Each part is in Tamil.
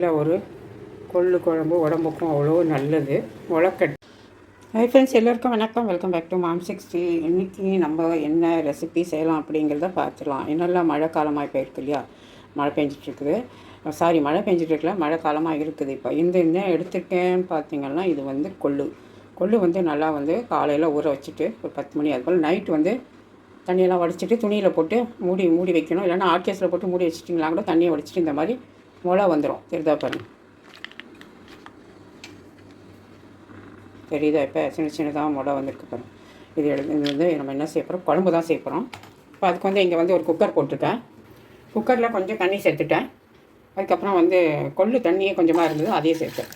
நல்ல ஒரு கொள்ளு குழம்பு உடம்புக்கும் அவ்வளோ நல்லது. முளைக்கட்டு ஹை ஃப்ரெண்ட்ஸ் எல்லோருக்கும் வணக்கம். Welcome back to mom sixty இன்றைக்கி நம்ம என்ன ரெசிபி செய்யலாம் அப்படிங்கிறத பார்த்துக்கலாம் என்னெல்லாம் மழை காலமாக இப்போ இருக்கு இல்லையா? மழை பெஞ்சிட்ருக்குது. சாரி மழை பெஞ்சிட்ருக்குல. மழை காலமாக இருக்குது இப்போ. இந்த என்ன எடுத்துருக்கேன்னு பார்த்தீங்கன்னா இது வந்து கொள்ளு. கொள்ளு வந்து நல்லா வந்து காலையில் ஊற வச்சுட்டு ஒரு பத்து மணி அது போல் நைட்டு வந்து தண்ணியெல்லாம் வடிச்சிட்டு துணியில் போட்டு மூடி மூடி வைக்கணும். இல்லைன்னா ஆர்கேஸில் போட்டு மூடி வச்சிட்டிங்களா கூட தண்ணியை வடிச்சிட்டு இந்த மாதிரி முளை வந்துடும் தெரிதா பாருங்க தெரியுதா இப்போ சின்ன சின்னதாக முளை வந்திருக்கு பாருங்க இது எடுத்து இது வந்து நம்ம என்ன செய்ய போகிறோம் குழம்பு தான் செய்ய போகிறோம் இப்போ அதுக்கு வந்து இங்கே வந்து ஒரு குக்கர் போட்டிருக்கேன் குக்கரில் கொஞ்சம் தண்ணி சேர்த்துட்டேன். அதுக்கப்புறம் வந்து கொள்ளு தண்ணியே கொஞ்சமாக இருந்தது அதையும் சேர்த்தேன்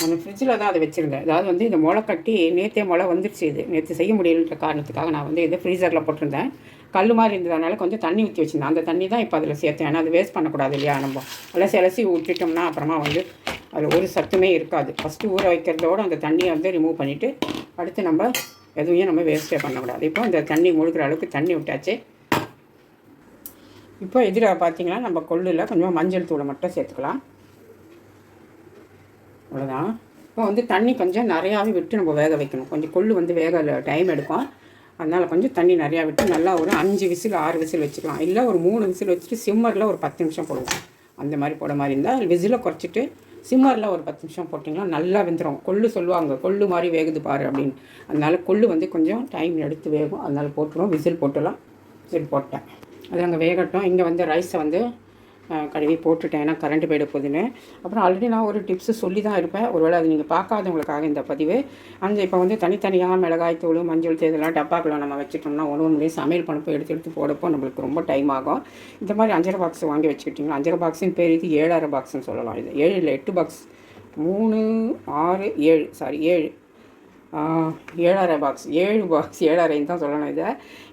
நான் ஃப்ரிட்ஜில் தான் அதை வச்சுருந்தேன். அதாவது வந்து இந்த முளை கட்டி நேற்றே முளை வந்துருச்சு இது. நேற்று செய்ய முடியலன்ற காரணத்துக்காக நான் வந்து இதை ஃப்ரீசரில் போட்டிருந்தேன். கல் மாதிரி இருந்ததுனால கொஞ்சம் தண்ணி ஊற்றி வச்சுருந்தேன். அந்த தண்ணி தான் இப்போ அதில் சேர்த்தேன். ஏன்னா அது வேஸ்ட் பண்ணக்கூடாது இல்லையா நம்ம? அலசி அலசி விட்டுட்டோம்னா அப்புறமா வந்து அதில் ஒரு சத்துமே இருக்காது. ஃபஸ்ட்டு ஊற வைக்கிறதோட அந்த தண்ணியை வந்து ரிமூவ் பண்ணிவிட்டு அடுத்து நம்ம எதுவும் நம்ம வேஸ்ட்டே பண்ணக்கூடாது. இப்போ இந்த தண்ணி முழுக்கிற அளவுக்கு தண்ணி விட்டாச்சு. இப்போ இதில் பார்த்தீங்கன்னா நம்ம கொள்ளில் கொஞ்சம் மஞ்சள் தூளை மட்டும் சேர்த்துக்கலாம். அவ்வளோதான் இப்போ வந்து தண்ணி கொஞ்சம் நிறையாவே விட்டு நம்ம வேக வைக்கணும். கொஞ்சம் கொள்ளு வந்து வேக டைம் எடுக்கும். அதனால் கொஞ்சம் தண்ணி நிறையா விட்டு நல்லா ஒரு அஞ்சு விசில் ஆறு விசில் வச்சுக்கலாம். இல்லை ஒரு மூணு விசில் வச்சுட்டு சிம்மரில் ஒரு பத்து நிமிஷம் போடுவோம். அந்த மாதிரி போட மாதிரி இருந்தால் விசிலை குறைச்சிட்டு சிம்மரில் ஒரு பத்து நிமிஷம் போட்டிங்கன்னா நல்லா வெந்துடும் கொள்ளு சொல்லுவாங்க கொள்ளு மாதிரி வேகுது பாரு அப்படின்னு. அதனால் கொள்ளு வந்து கொஞ்சம் டைம் எடுத்து வேகும். அதனால் போட்டுருவோம் விசில் போட்டுலாம். விசில் போட்டேன். அது அங்கே வேகட்டும். இங்கே வந்து ரைஸை வந்து கழுவி போட்டுட்டேன். ஏன்னா கரண்ட் போயிட போகுதுன்னு. அப்புறம் ஆல்ரெடி நான் ஒரு டிப்ஸு சொல்லி தான் இருப்பேன். ஒருவேளை அது நீங்கள் பார்க்காதவங்களுக்காக இந்த பதிவு. அந்த இப்போ வந்து தனித்தனியாக மிளகாய் தூள் மஞ்சள் தூள் இதெல்லாம் டப்பாக்குள்ள நம்ம வச்சுட்டோம்னா ஒன்று ஒன்று சமையல் பண்ணப்போ எடுத்து எடுத்து போடப்போ நம்மளுக்கு ரொம்ப டைம் ஆகும். இந்த மாதிரி அஞ்சரை பாக்ஸ் வாங்கி வச்சுக்கிட்டிங்களா? அஞ்சரை பாக்ஸின் பேர் இது ஏழரை பாக்ஸ்னு சொல்லலாம். இது ஏழு இல்லை எட்டு பாக்ஸ் மூணு ஆறு ஏழு. சாரி ஏழு. ஏழரை பாக்ஸ் ஏழு பாக்ஸ் ஏழரைன்னு தான் சொல்லணும் இதை.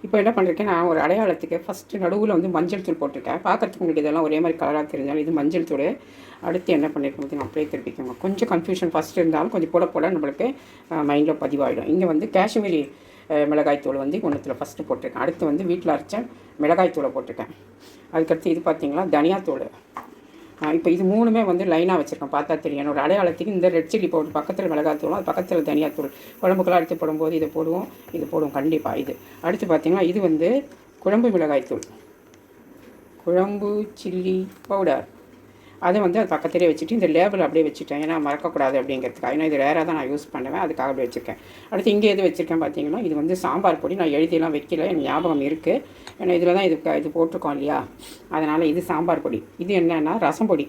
இப்போ என்ன பண்ணிருக்கேன் நான் ஒரு அடையாளத்துக்கு ஃபஸ்ட்டு நடுவில் வந்து மஞ்சள் தூள் போட்டிருக்கேன். பார்க்குறதுக்கு உங்களுக்கு இதெல்லாம் ஒரே மாதிரி கலராக தெரிஞ்சாலும் இது மஞ்சள் தூள். அடுத்து என்ன பண்ணியிருக்கோம் பார்த்தீங்கன்னா அப்படியே திருப்பிக்கோங்க. கொஞ்சம் கன்ஃபியூஷன் ஃபஸ்ட்டு இருந்தாலும் கொஞ்சம் போட போட நம்மளுக்கு மைண்டில் பதிவாகிடும் இங்கே வந்து காஷ்மீரி மிளகாய் தூள் வந்து ஒன்றுத்தில் ஃபஸ்ட்டு போட்டிருக்கேன். அடுத்து வந்து வீட்டில் அரைச்ச மிளகாய் தூளை போட்டிருக்கேன். அதுக்கடுத்து இது பார்த்தீங்களா தனியாத்தூள். இப்போ இது மூணுமே வந்து லைனாக வச்சுருக்கோம். பார்த்தா தெரியும். என்னோட அடையாளத்துக்கு இந்த ரெட் சில்லி பவுடர் பக்கத்தில் மிளகாத்தூளும் அது பக்கத்தில் தனியாத்தூள். குழம்புக்கெல்லாம் அடுத்து போடும்போது இதை போடுவோம். இது போடுவோம். கண்டிப்பாக இது. அடுத்து பார்த்திங்கன்னா இது வந்து குழம்பு மிளகாய்த்தூள். குழம்பு சில்லி பவுடர் அதை வந்து அது பக்கத்துலேயே வச்சுட்டு இந்த லேபிள் அப்படியே வச்சுட்டேன். ஏன்னா மறக்கக்கூடாது அப்படிங்கிறதுக்காக. ஏன்னா இது ரேராக தான் நான் யூஸ் பண்ணுவேன். அதுக்காக அப்படி வச்சுருக்கேன். அடுத்து இங்கே எது வச்சுருக்கேன் பார்த்தீங்கன்னா இது வந்து சாம்பார் பொடி. நான் எழுதியெல்லாம் வைக்கல. எனக்கு ஞாபகம் இருக்குது ஏன்னா இதில் தான் இது இது போட்டிருக்கோம் இல்லையா? அதனால் இது சாம்பார் பொடி. இது என்னென்னா ரசம் பொடி.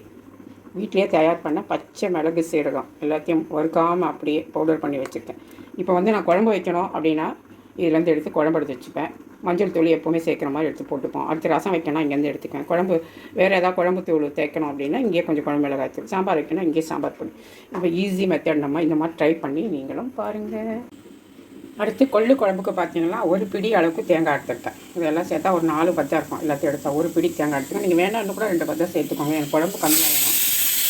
வீட்டிலே தயார் பண்ண பச்சை மிளகு சீரகம். எல்லாத்தையும் வறுக்காமல் அப்படியே பவுடர் பண்ணி வச்சுருக்கேன். இப்போ வந்து நான் குழம்பு வைக்கணும் அப்படின்னா இதுலேருந்து எடுத்து குழம்பு எடுத்து வச்சுப்பேன். மஞ்சள் தூள் எப்போவுமே சேர்க்குற மாதிரி எடுத்து போட்டுப்போம். அடுத்து ரசம் வைக்கணும் இங்கேருந்து எடுத்துக்குவேன். குழம்பு வேறு ஏதாவது குழம்பு தூள் தேய்க்கணும் அப்படின்னா இங்கேயே கொஞ்சம் குழம்பு மிளகாய் தூள் சாம்பார் வைக்கணும் இங்கேயே சாம்பார் பொடி இப்போ ஈஸி மெத்தட் நம்ம இந்த மாதிரி ட்ரை பண்ணி நீங்களும் பாருங்கள் அடுத்து கொள்ளு குழம்புக்கு பார்த்தீங்கன்னா ஒரு பிடி அளவுக்கு தேங்காய் எடுத்துருக்கேன் இதெல்லாம் சேர்த்தா ஒரு நாலு பத்தா இருக்கும் எல்லாத்தையும் எடுத்தா. ஒரு பிடி தேங்காய் எடுத்துக்கோங்க நீங்கள் வேணாம்னு கூட ரெண்டு பத்தா சேர்த்துக்கோங்க. எனக்கு குழம்பு கம்மியாக வேணும்.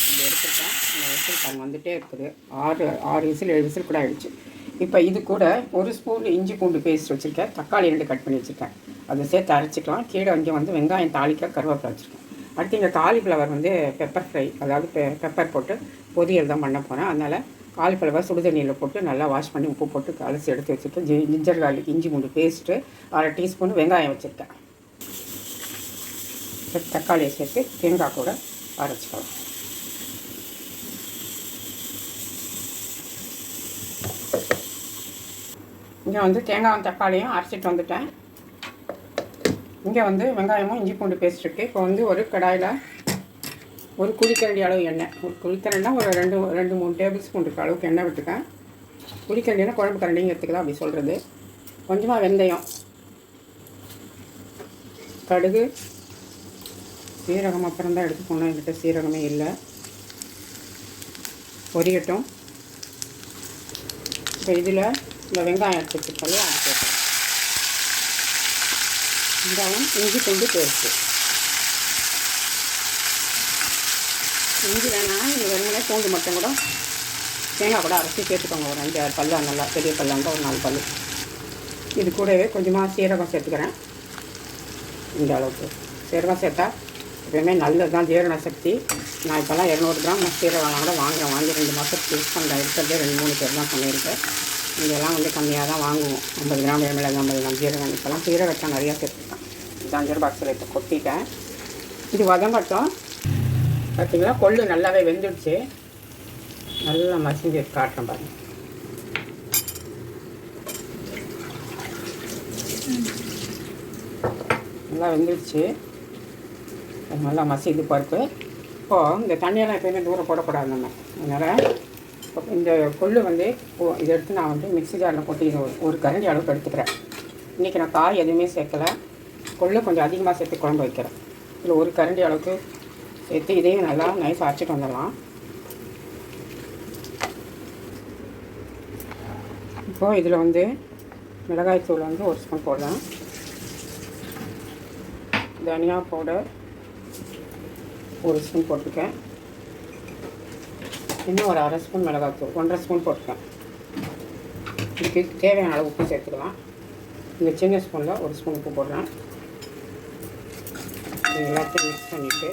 இந்த எடுத்துருக்கேன் இந்த விசில் வந்துட்டே இருக்குது. ஆறு ஆறு விசில் ஏழு விசில் கூட ஆயிடுச்சு. இப்போ இது கூட ஒரு ஸ்பூன் இஞ்சி பூண்டு பேஸ்ட் வச்சுருக்கேன். தக்காளி ரெண்டு கட் பண்ணி வச்சுருக்கேன். அதை சேர்த்து அரைச்சிக்கலாம். கீழே இங்கே வந்து வெங்காயம் தாளிக்க கருவேப்பிலை வச்சுருக்கேன். அடுத்து இங்கே காலிஃப்ளவர் வந்து பெப்பர் ஃப்ரை அதாவது பெ பெப்பர் போட்டு பொரியல் தான் பண்ண போகிறேன் அதனால் காலிஃப்ளவர் சுடுதண்ணியில் போட்டு நல்லா வாஷ் பண்ணி உப்பு போட்டு அலசி எடுத்து வச்சுட்டு ஜி ஜிஞ்சர் கார்லிக் இஞ்சி பூண்டு பேஸ்ட்டு அரை டீஸ்பூன் வெங்காயம் வச்சுருக்கேன். சரி, தக்காளியை சேர்த்து தேங்காய் கூட அரைச்சிக்கலாம். இங்கே வந்து தேங்காயும் தக்காளியும் அரைச்சிட்டு வந்துட்டேன். இங்கே வந்து வெங்காயமும் இஞ்சி பூண்டு பேஸ்ட் இருக்குது இப்போ வந்து ஒரு கடாயில் ஒரு குழிக்கரண்டி அளவு எண்ணெய். ஒரு குழிக்கரண்டினா ஒரு ரெண்டு ரெண்டு மூணு டேபிள் ஸ்பூன் இருக்க அளவுக்கு எண்ணெய் விட்டுருக்கேன். குழிக்கரண்டினா குழம்பு கரண்டிங்கிறதுக்கு தான் அப்படி சொல்கிறது கொஞ்சமாக வெந்தயம் கடுகு சீரகம் அப்புறம் தான் எடுத்து போனோம் என்கிட்ட சீரகமே இல்லை. பொரியட்டும். இப்போ இதில் இந்த வெங்காயம் எடுத்து வச்சுருக்கோம் அது சேர்க்கணும் வெங்காயம் இஞ்சி பூண்டு பேஸ்ட்டு. இஞ்சி வேணாம் நீங்கள் வெறுமனே பூண்டு மட்டும் கூட. தேங்காய் கூட அரைச்சி சேர்த்துக்கோங்க ஒரு அஞ்சு ஆறு பல்லு நல்லா பெரிய பல்லாண்டா ஒரு நாலு பல்லு. இது கூடவே கொஞ்சமாக சீரகம் சேர்த்துக்கிறேன். இந்த அளவுக்கு. சீரகம் சேர்த்தா எப்பயுமே நல்லது தான் ஜீரண சக்தி. நான் இப்போல்லாம் இரநூறு கிராம் சீரகம் கூட வாங்குகிறேன் வாங்கி ரெண்டு மாதத்துக்கு யூஸ் பண்ணுறேன் இருக்கிறதே ரெண்டு மூணு பேர் தான் பண்ணியிருக்கேன். இதெல்லாம் வந்து கம்மியாக தான் வாங்குவோம். ஐம்பது கிராம் மிளகு ஐம்பது கிராம் ஜீரகம் இப்போல்லாம் சீரகத்தை நிறையா சேர்த்துருக்கேன் இது அஞ்சு பாக்ஸில் இப்போ கொட்டிட்டேன். இது வதங்கட்டும் பார்த்திங்களா கொள்ளு நல்லாவே வெந்துடுச்சு. நல்லா மசிஞ்சு காட்டுறேன் பாருங்கள் நல்லா வெந்துடுச்சு. நல்லா மசிது பருப்பு இப்போது இந்த தண்ணியெல்லாம் எப்பயுமே தூரம் போடக்கூடாது நம்ம. அதனால் இந்த கொள்ளு வந்து இதை எடுத்து நான் வந்து மிக்ஸி ஜாரில் கொட்டி இது ஒரு- ஒரு கரண்டி அளவுக்கு எடுத்துக்கிறேன். இன்றைக்கி நான் காய் எதுவுமே சேர்க்கலை. கொள்ளு கொஞ்சம் அதிகமாக சேர்த்து குழம்பு வைக்கிறேன். இதில் ஒரு கரண்டி அளவுக்கு சேர்த்து இதையும் நல்லா நைஸ் அரைச்சிட்டு வந்துடலாம். இப்போது இதில் வந்து மிளகாய் தூள் வந்து ஒரு ஸ்பூன் போடலாம். தனியா பவுடர் ஒரு ஸ்பூன் போட்டிருக்கேன். இன்னும் ஒரு அரை ஸ்பூன் மிளகாய்த்தூள் ஒன்றரை ஸ்பூன் போட்டுக்கலாம். இதுக்கு தேவையான அளவு உப்பு சேர்த்துக்கலாம். இந்த சின்ன ஸ்பூனில் ஒரு ஸ்பூன் உப்பு போடுறேன் எல்லாத்தையும் மிக்ஸ் பண்ணிவிட்டு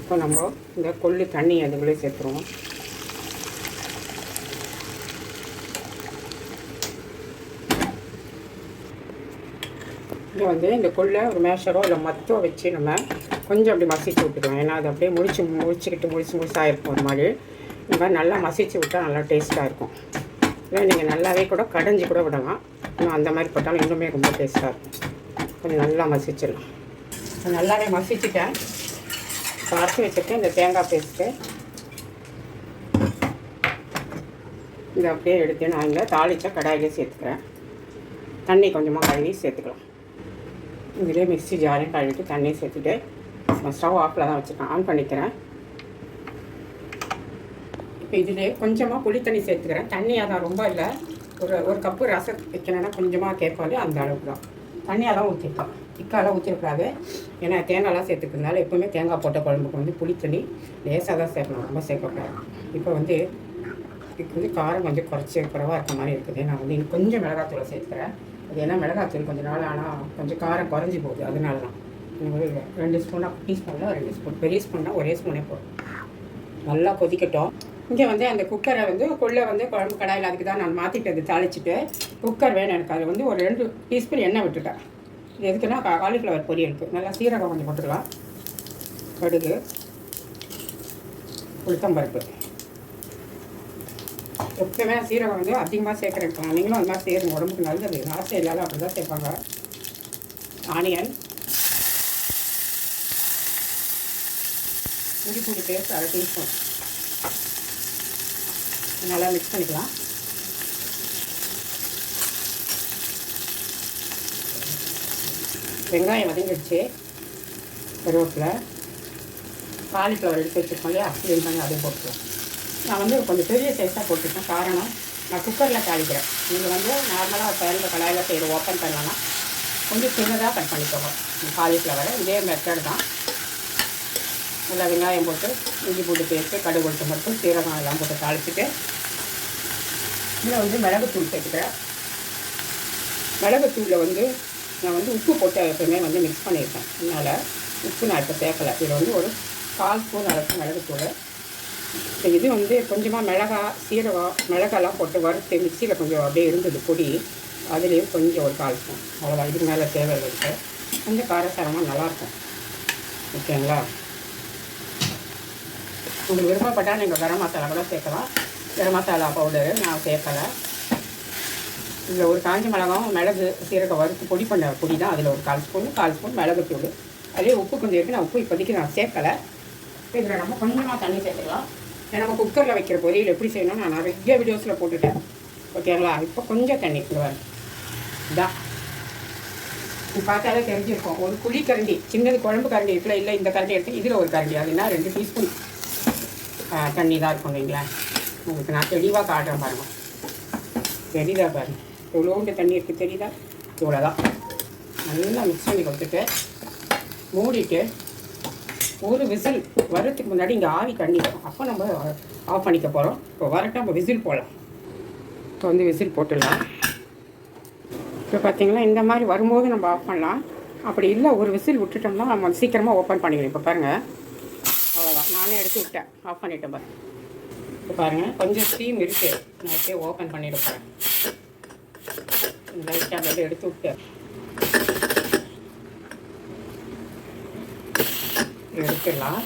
இப்போ நம்ம இந்த கொள்ளு தண்ணி அதுக்குள்ளே சேர்த்துருவோம். இங்கே வந்து இந்த கொள்ளை ஒரு மேஷரோ இல்லை மத்தோ வச்சு நம்ம கொஞ்சம் அப்படி மசிச்சு விட்டுருவோம் ஏன்னா அது அப்படியே முடிச்சு முடிச்சுக்கிட்டு முடிச்சு முடிச்சாக இருக்கும் ஒரு மாதிரி. இந்த மாதிரி நல்லா மசிச்சு விட்டால் நல்லா டேஸ்ட்டாக இருக்கும். இல்லை நீங்கள் நல்லாவே கூட கடைஞ்சி கூட விடலாம். இன்னும் அந்த மாதிரி போட்டாலும் இன்னுமே ரொம்ப டேஸ்ட்டாக இருக்கும். கொஞ்சம் நல்லா மசிச்சிடலாம். நல்லாவே மசிச்சுட்டேன். இப்போ அரைச்சி வச்சுட்டு இந்த தேங்காய் பேஸ்ட்டு. இதை அப்படியே எடுத்து நான் இங்கே தாளிச்சா கடாயிலே சேர்த்துக்கிறேன். தண்ணி கொஞ்சமாக கழுவி சேர்த்துக்கலாம். இதிலே மிக்ஸி ஜாரையும் கழுவிட்டு தண்ணி சேர்த்துட்டு நான் ஸ்டவ் ஆஃபில் தான் வச்சுருக்கேன். ஆன் பண்ணிக்கிறேன். இப்போ இதிலே கொஞ்சமாக புளி தண்ணி சேர்த்துக்கிறேன். தண்ணியாக தான் ரொம்ப இல்லை. ஒரு ஒரு கப்பு ரசம் வைக்கணும்னா கொஞ்சமாக கேட்பாலே அந்த அளவுக்கு தான். தண்ணியாக தான் ஊற்றிருக்கோம் திக்காலாம் ஊற்றிருக்காது ஏன்னா தேங்காய்லாம் சேர்த்துக்கிறதுனால எப்போவுமே தேங்காய் போட்ட குழம்புக்கு வந்து புளி தண்ணி லேசாக தான் சேர்க்கணும். ரொம்ப சேர்க்கக்கூடாது. இப்போ வந்து இதுக்கு வந்து காரம் கொஞ்சம் குறைச்சி குறைவாக இருக்க மாதிரி இருக்குது. நான் வந்து இன்னும் கொஞ்சம் மிளகாத்தூளை சேர்த்துக்கிறேன். அது ஏன்னா மிளகாத்தூள் கொஞ்சம் நாள் ஆனால் கொஞ்சம் காரம் குறைஞ்சி போகுது. அதனால தான் ஒரு ரெண்டு ஸ்பூனாக குட்டி ஸ்பூனில் ரெண்டு ஸ்பூன் பெரிய ஸ்பூன்னா ஒரே ஸ்பூனே போதும். நல்லா கொதிக்கட்டும். இங்கே வந்து அந்த குக்கரை வந்து கொள்ளை வந்து குழம்பு கடாயில் அதுக்கு தான் நான் மாற்றிட்டு தாளிச்சிட்டு. குக்கர் வேணும் எனக்கு. அதில் வந்து ஒரு ரெண்டு டீஸ்பூன் எண்ணெய் விட்டுட்டேன். இது எதுக்குன்னா கா- காலிஃப்ளவர் பொரியலுக்கு நல்லா சீரகம் கொஞ்சம் போட்டுக்கலாம். கடுகு உளுத்தம்பருப்பு எப்பவுமே சீரகம் வந்து அதிகமாக சேர்க்குறேன் நீங்களும் அது மாதிரி சேருங்க உடம்புக்கு நல்லது. ஆசை இல்லாத அப்படி தான் சேர்ப்பாங்க. ஆனியன் இஞ்சி பூண்டு பேஸ்ட் அரை டீஸ்பூன். நல்லா மிக்ஸ் பண்ணிக்கலாம். வெங்காயம் வதங்கிடுச்சு. கருவேப்பில். காலிஃப்ளவர் எடுத்து வச்சுருக்கோம் இல்லையா? க்ளீன் பண்ணி அதையும் போட்டுருவோம் நான் வந்து கொஞ்சம் பெரிய சைஸாக போட்டுருக்கேன். காரணம் நான் குக்கரில் தாளிக்கிறேன். நீங்கள் வந்து நார்மலாக பேரில் கடாயில் செய்கிற ஓப்பன் பண்ணலன்னா கொஞ்சம் சின்னதாக கட் பண்ணிக்கோங்க. காலிஃப்ளவரை இதே மெத்தட் தான். நல்லா வெங்காயம் போட்டு இஞ்சி பூண்டு பேஸ்ட்டு கடுகு கொடுத்து மட்டும் சீரகம் எல்லாம் போட்டு தாளிச்சிட்டு இதில் வந்து மிளகுத்தூள் சேர்த்துக்கிறேன். மிளகுத்தூளில் வந்து நான் வந்து உப்பு போட்டு எப்பவுமே வந்து மிக்ஸ் பண்ணியிருக்கேன். அதனால் உப்பு நான் இப்போ சேர்க்கலை. இதில் வந்து ஒரு கால் ஸ்பூன் அளவுக்கு மிளகுத்தூள். இப்போ இது வந்து கொஞ்சமாக மிளகா சீரகம் மிளகாலாம் போட்டு வறுத்து மிக்சியில் கொஞ்சம் அப்படியே இருந்தது பொடி. அதுலேயும் கொஞ்சம் ஒரு கால் ஸ்பூன். அவ்வளோதான் இதுக்கு மேலே தேவை இருக்குது கொஞ்சம் காரசாரமாக நல்லாயிருக்கும். ஓகேங்களா? உங்களுக்கு விருப்பப்பட்டால் நீங்கள் கரம் மசாலா கூட சேர்க்கலாம். கரம் மசாலா பவுடரு நான் சேர்க்கலை. இதில் ஒரு காஞ்ச மிளகாவும் மிளகு சீரகம் வறுத்து பொடி பண்ண பொடி தான் அதில் ஒரு கால் ஸ்பூன் கால் ஸ்பூன் மிளகு தூள். அதே உப்பு கொஞ்சம் இருக்குது நான் உப்பு இப்போதைக்கு நான் சேர்க்கலை. இதில் நம்ம கொஞ்சமாக தண்ணி சேர்த்துக்கலாம். நம்ம குக்கரில் வைக்கிற பொரியல் எப்படி செய்யணும்னு நான் நிறைய வீடியோஸில் போட்டுட்டேன். ஓகேங்களா இப்போ கொஞ்சம் தண்ணி இங்கே வரும் இதான் இது பார்த்தாலே தெரிஞ்சிருக்கும். ஒரு குழி கரண்டி சின்னது குழம்பு கரண்டி இருக்குல்ல இல்லை இந்த கரண்டி எடுத்து இதில் ஒரு கரண்டி அதுனா ரெண்டு டீஸ்பூன் தண்ணி தான் இருக்கும் வைங்களேன் உங்களுக்கு நான் தெளிவாக காட்டுறேன் பாருங்க. தெரியுதா பாருங்க? எவ்வளோண்டு தண்ணி இருக்குது தெரியுதா? இவ்வளோதான். நல்லா மிக்ஸ் பண்ணி கொடுத்துட்டு மூடிட்டு ஒரு விசில் வரதுக்கு முன்னாடி இங்கே ஆவி தண்ணி அப்போ நம்ம ஆஃப் பண்ணிக்க போகிறோம் இப்போ வரட்டும் நம்ம விசில் போடலாம். இப்போ வந்து விசில் போட்டுடலாம். இப்போ பார்த்தீங்கன்னா இந்த மாதிரி வரும்போது நம்ம ஆஃப் பண்ணலாம். அப்படி இல்லை ஒரு விசில் விட்டுட்டோம்னா நம்ம சீக்கிரமாக ஓப்பன் பண்ணிக்கணும் இப்போ பாருங்கள் அவ்வளோதான் நானே எடுத்து விட்டேன். ஆஃப் பண்ணிட்டேன் பாருங்க இப்போ பாருங்கள் கொஞ்சம் ஸ்டீம் இருக்குது நான் அப்படியே ஓப்பன் பண்ணிட்டு போகிறேன் லைட்டாக அப்படியே எடுத்து விட்டேன். எடுத்துடலாம்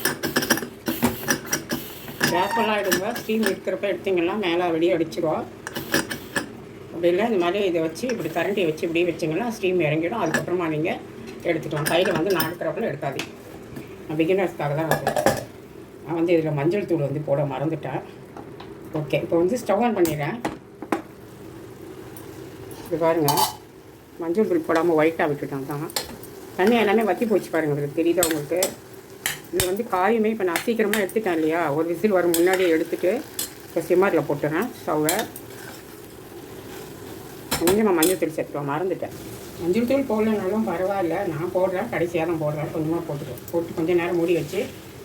வேப்பெல்லாம் எடுங்க. ஸ்டீம் இருக்கிறப்ப எடுத்திங்கன்னா மேலே வெளியே அடிச்சிடும் அப்படி இல்லை இந்த மாதிரி இதை வச்சு இப்படி கரண்டியை வச்சு இப்படி வச்சிங்கன்னா ஸ்டீம் இறங்கிடும். அதுக்கப்புறமா நீங்கள் எடுத்துக்கலாம். கையில் வந்து நான் எடுக்கிறப்பல எடுக்காதீங்க நான் பிகினர்ஸ்க்காக தான் அது நான் வந்து இதில் மஞ்சள் தூள் வந்து போட மறந்துட்டேன். ஓகே இப்போ வந்து ஸ்டவ் ஆன் பண்ணிடுறேன். இது பாருங்கள் மஞ்சள் தூள் போடாமல் ஒயிட்டாக விட்டுட்டேன் தான். தண்ணி எல்லாமே வற்றி போச்சு பாருங்கள் உங்களுக்கு தெரியுதா உங்களுக்கு? இது வந்து காயுமே இப்போ நான் சீக்கிரமாக எடுத்துட்டேன் இல்லையா? ஒரு விசில் வரும் முன்னாடியே எடுத்துகிட்டு இப்போ சிம்மரில் போட்டுறேன். ஸ்டவ்வை. கொஞ்சம் நான் மஞ்சள் தூள் சேர்த்துருவேன் மறந்துட்டேன். மஞ்சள் தூள் போடலனாலும் பரவாயில்ல. நான் போடுறேன் கடைசியாக தான் போடுறேன். கொஞ்சமாக போட்டுருவேன் போட்டு கொஞ்சம் நேரம் மூடி வச்சு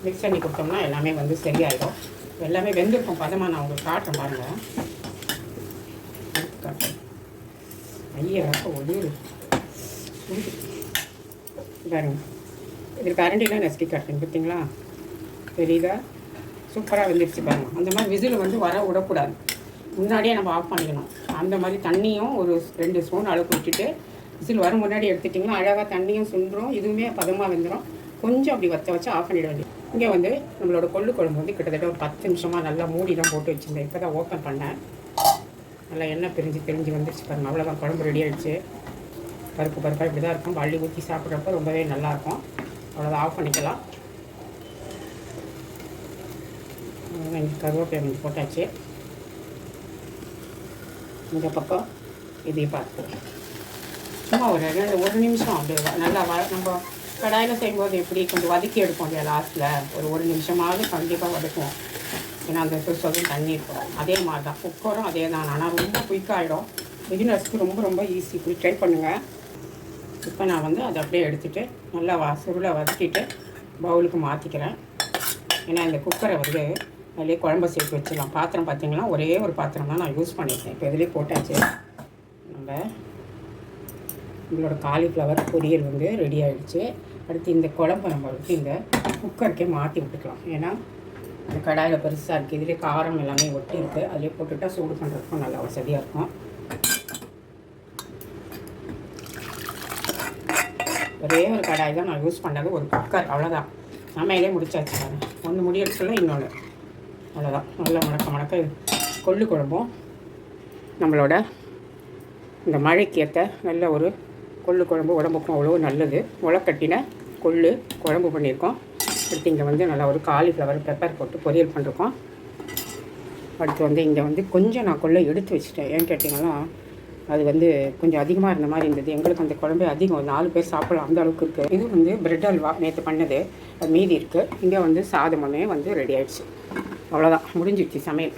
மிக்ஸ் பண்ணி கொடுத்தோம்னா எல்லாமே வந்து சரியாயிடும். எல்லாமே வெந்திருக்கும். பதமாக நான் உங்களுக்கு காட்டுறேன் பாருங்கள் ஐயா ஒளிரு. பாருங்க இதில் கரண்டிலாம் நசுக்கி காட்டுறேன் பார்த்தீங்களா? தெரியுதா? சூப்பராக வெந்துருச்சு பாருங்க. அந்த மாதிரி விசில் வந்து வர விடக்கூடாது. முன்னாடியே நம்ம ஆஃப் பண்ணிக்கணும். அந்த மாதிரி தண்ணியும் ஒரு ரெண்டு ஸ்பூன் அளவுக்கு விட்டுட்டு விசில் வர முன்னாடி எடுத்துட்டிங்கன்னா அழகாக தண்ணியும் சுண்டுரும் இதுவுமே பதமாக வெந்துடும் கொஞ்சம் அப்படி வத்த வச்சு ஆஃப் பண்ணிட வேண்டியது. இங்கே வந்து நம்மளோட கொள்ளு குழம்பு வந்து கிட்டத்தட்ட ஒரு பத்து நிமிஷமாக நல்லா மூடி தான் போட்டு வச்சுருந்தேன். இப்போ தான் ஓப்பன் பண்ணேன். நல்லா எண்ணெய் பிரிஞ்சு பிரிஞ்சு வந்துருச்சு பாருங்க. அவ்வளோதான் குழம்பு ரெடி ஆகிடுச்சு பருப்பு பருப்பாக இப்படி தான் இருக்கும். வள்ளி ஊற்றி சாப்பிட்றப்ப ரொம்பவே நல்லாயிருக்கும் அவ்வளோதான் ஆஃப் பண்ணிக்கலாம். கருவேப்பிலை கொஞ்சம் போட்டாச்சு. இந்த பக்கம் இதையும் பார்த்துக்கலாம் சும்மா ஒரு ஒரு நிமிஷம் அப்படியே நல்லா வ நம்ம கடாயில் செய்யும்போது எப்படி கொஞ்சம் வதக்கி எடுப்போம் இல்லையா லாஸ்ட்டில் ஒரு ஒரு நிமிஷமாவது கண்டிப்பாக வதக்குவோம். ஏன்னா அந்த சுசதும் தண்ணி இருக்கும். அதே மாதிரி தான் குக்கரும் அதே தான் ஆனால் ரொம்ப குயிக்காகிடும் பிகினர்ஸ்க்கு ரொம்ப ரொம்ப ஈஸி இப்படி ட்ரை பண்ணுங்கள் இப்போ நான் வந்து அதை அப்படியே எடுத்துகிட்டு நல்லா வ சுருளை வதக்கிட்டு பவுலுக்கு மாற்றிக்கிறேன் ஏன்னா இந்த குக்கரை வந்து அதிலே குழம்பு சேர்த்து வச்சிடலாம். பாத்திரம் பார்த்தீங்கன்னா ஒரே ஒரு பாத்திரம் தான் நான் யூஸ் பண்ணியிருக்கேன். இப்போ இதிலே போட்டாச்சு. நம்ம நம்மளோட காலிஃப்ளவர் பொரியல் வந்து ரெடி ஆகிடுச்சு அடுத்து இந்த குழம்பு நம்ம வந்து இந்த குக்கருக்கே மாற்றி விட்டுக்கலாம். ஏன்னா இந்த கடாயில் பெருசாக இருக்குது இதிலே காரம் எல்லாமே ஒட்டி இருக்குது அதிலே போட்டுவிட்டால் சூடு பண்ணுறதுக்கும் நல்லா வசதியாக இருக்கும். ஒரே ஒரு கடாய் தான் நான் யூஸ் பண்ணது. ஒரு குக்கர் அவ்வளோதான் சமையலே முடிச்சாச்சு பாருங்க. ஒன்று முடியறதுக்குள்ள இன்னொன்று அவ்வளோதான் நல்லா மணக்க மணக்க கொள்ளு குழம்பும். நம்மளோட இந்த மழைக்கு ஏற்ற நல்ல ஒரு கொள்ளு குழம்பு உடம்புக்கும் அவ்வளோ நல்லது. முளைக்கட்டின கொள்ளு குழம்பு பண்ணியிருக்கோம். அடுத்து இங்கே வந்து நல்லா ஒரு காலிஃப்ளவர் பெப்பர் போட்டு பொரியல் பண்ணிருக்கோம். அடுத்து வந்து இங்கே வந்து கொஞ்சம் நான் கொள்ளை எடுத்து வச்சுட்டேன். ஏன்னு கேட்டிங்கன்னா அது வந்து கொஞ்சம் அதிகமாக இருந்த மாதிரி இருந்தது. எங்களுக்கு அந்த குழம்பு அதிகம். ஒரு நாலு பேர் சாப்பிடலாம். அந்த அளவுக்கு இருக்குது இது வந்து பிரெட் அல்வா நேற்று பண்ணது. அது மீதி இருக்குது இங்கே வந்து சாதமுமே வந்து ரெடி ஆயிடுச்சு. அவ்வளோதான் முடிஞ்சிடுச்சு சமையல்.